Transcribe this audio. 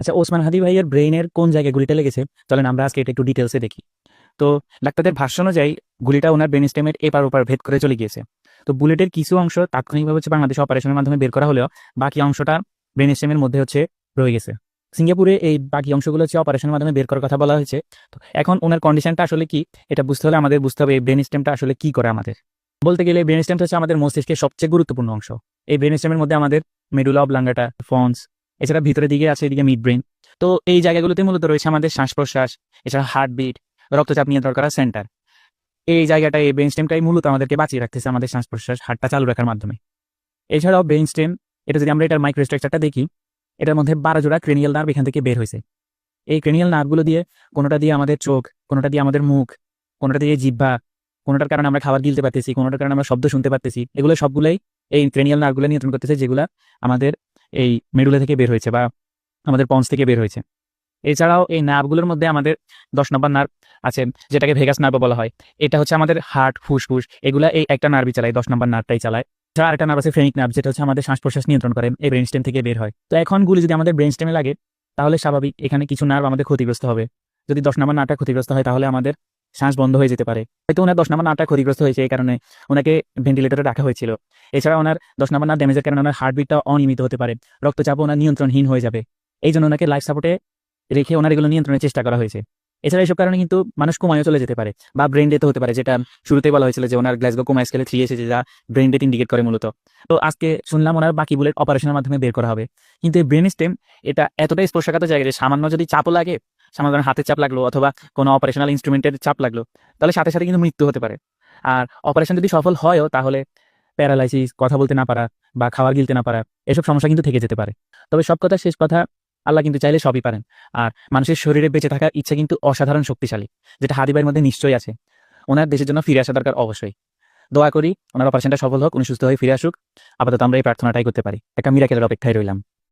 আচ্ছা ওসমান হাদি ভাইয়ের ব্রেইনের কোন জায়গায় গুলিটা লেগেছে? চলেন আমরা আজকে এটা একটু ডিটেলসে দেখি। তো ডাক্তারদের ভাষ্য অনুযায়ী গুলিটা ওনার ব্রেন স্টেমের এপার ওপার ভেদ করে চলে গিয়েছে। তো বুলেটের কিছু অংশ তাৎক্ষণিকভাবে হচ্ছে বাংলাদেশ অপারেশনের মাধ্যমে বের করা হলেও বাকি অংশটা ব্রেন স্টেমের মধ্যে হচ্ছে রয়ে গেছে। সিঙ্গাপুরে এই বাকি অংশগুলো হচ্ছে অপারেশনের মাধ্যমে বের করার কথা বলা হয়েছে। তো এখন ওনার কন্ডিশনটা আসলে কি? এটা বুঝতে হলে আমাদের বুঝতে হবে এই ব্রেন স্টেমটা আসলে কি করে আমাদের। বলতে গেলে ব্রেন স্টেমটা হচ্ছে আমাদের মস্তিষ্কের সবচেয়ে গুরুত্বপূর্ণ অংশ। এই ব্রেন স্টেমের মধ্যে আমাদের মেডুলা অবলাঙ্গাটা ফন্স এছাড়া ভিতরের দিকে আছে এদিকে মিড ব্রেন তো এই জায়গাগুলোতে মূলত রয়েছে আমাদের শ্বাস প্রশ্বাস এছাড়া হার্টবিট রক্তচাপ নিয়ন্ত্রণ করার সেন্টার এই জায়গাটা এই ব্রেন স্টেমটাই মূলত আমাদেরকে বাঁচিয়ে রাখতেছে আমাদের শ্বাস প্রশ্বাস হার্টটা চালু রাখার মাধ্যমে। এছাড়াও ব্রেন স্টেম এটা যদি আমরা এটার মাইক্রোস্ট্রাকচারটা দেখি, এটার মধ্যে বারো জোড়া ক্রেনিয়াল নার্ভ এখান থেকে বের হয়েছে। এই ক্রেনিয়াল নার্ভগুলো দিয়ে কোনোটা দিয়ে আমাদের চোখ, কোনোটা দিয়ে আমাদের মুখ, কোনোটা দিয়ে জিহ্বা, কোনোটার কারণে আমরা খাবার গিলতে পারতেছি, কোনোটার কারণে আমরা শব্দ শুনতে পারতেছি, এগুলো সবগুলোই এই ক্রেনিয়াল নার্ভগুলো নিয়ন্ত্রণ করতেছে যেগুলো আমাদের এই মেডুলা থেকে বের হয়েছে বা আমাদের পন্স থেকে বের হয়েছে। এছাড়াও এই নার্ভগুলোর মধ্যে আমাদের দশ নম্বর নার্ভ আছে, যেটাকে ভেগাস নার্ভ বলা হয়। এটা হচ্ছে আমাদের হার্ট, ফুসফুস, এগুলা এই একটা নার্ভই চালায়, দশ নম্বর নার্ভটাই চালায়। এছাড়া আরেকটা নার্ভ আছে ফ্রেনিক নার্ভ, যেটা হচ্ছে আমাদের শ্বাস প্রশ্বাস নিয়ন্ত্রণ করে, এই ব্রেন স্টেম থেকে বের হয়। তো এখন গুলি যদি আমাদের ব্রেন স্টেমে লাগে, তাহলে স্বাভাবিক এখানে কিছু নার্ভ আমাদের ক্ষতিগ্রস্ত হবে। যদি দশ নম্বর নার্ভটা ক্ষতিগ্রস্ত হয়, তাহলে আমাদের শ্বাস বন্ধ হয়ে যেতে পারে। হয়তো ওনার দশ নম্বর নার্ভটা ক্ষতিগ্রস্ত হয়েছে, এই কারণে ওনাকে ভেন্টিলেটরে রাখা হয়েছিল। এছাড়া ওনার দশ নম্বর নার্ভ ড্যামেজের কারণে ওনার হার্টবিটটা অনিয়মিত হতে পারে। রক্তচাপ ওনার নিয়ন্ত্রণহীন হয়ে যাবে। এই জন্য ওনাকে লাইফ সাপোর্টে রেখে ওনার এগুলো নিয়ন্ত্রণের চেষ্টা করা হয়েছে। এছাড়া এইসব কারণে কিন্তু মানুষ কোমায়ও চলে যেতে পারে বা ব্রেন ডেতে হতে পারে, যেটা শুরুতেই বলা হয়েছিল যে ওনার গ্লাসগো কোমা স্কেলে থ্রি এসেছে, যা ব্রেন ডেট ইন্ডিকেট করে মূলত। তো আজকে শুনলাম ওনার বাকি বুলেট অপারেশনের মাধ্যমে বের করা হবে। কিন্তু এই ব্রেন স্টেম এটা এতটাই স্পর্শাঘাত জায়গা যে সামান্য যদি চাপও লাগে সামান্য হাতের চাপ লাগল অথবা কোনো অপারেশনাল ইনস্ট্রুমেন্টের চাপ লাগল, তাহলে সাথে সাথে কিন্তু মৃত্যু হতে পারে। আর অপারেশন যদি সফল হয়ও, তাহলে প্যারালাইসিস কথা বলতে না পারা বা খাওয়া গিলতে না পারা, এসব সমস্যা কিন্তু থেকে যেতে পারে। তবে সব কথা শেষ কথা, আল্লাহ কিন্তু চাইলে সবই পারেন। আর মানুষের শরীরে বেঁচে থাকার ইচ্ছা কিন্তু অসাধারণ শক্তিশালী, যেটা হাদিবাইয়ের মধ্যে নিশ্চয়ই আছে। ওনার দেশের জন্য ফিরে আসা দরকার অবশ্যই। দোয়া করি, ওনার অপারেশনটা সফল হোক, উনি সুস্থ হয়ে ফিরে আসুক। আপাতত আমরা এই প্রার্থনাটাই করতে পারি। একটা মিরাকেলের অপেক্ষায় রইলাম।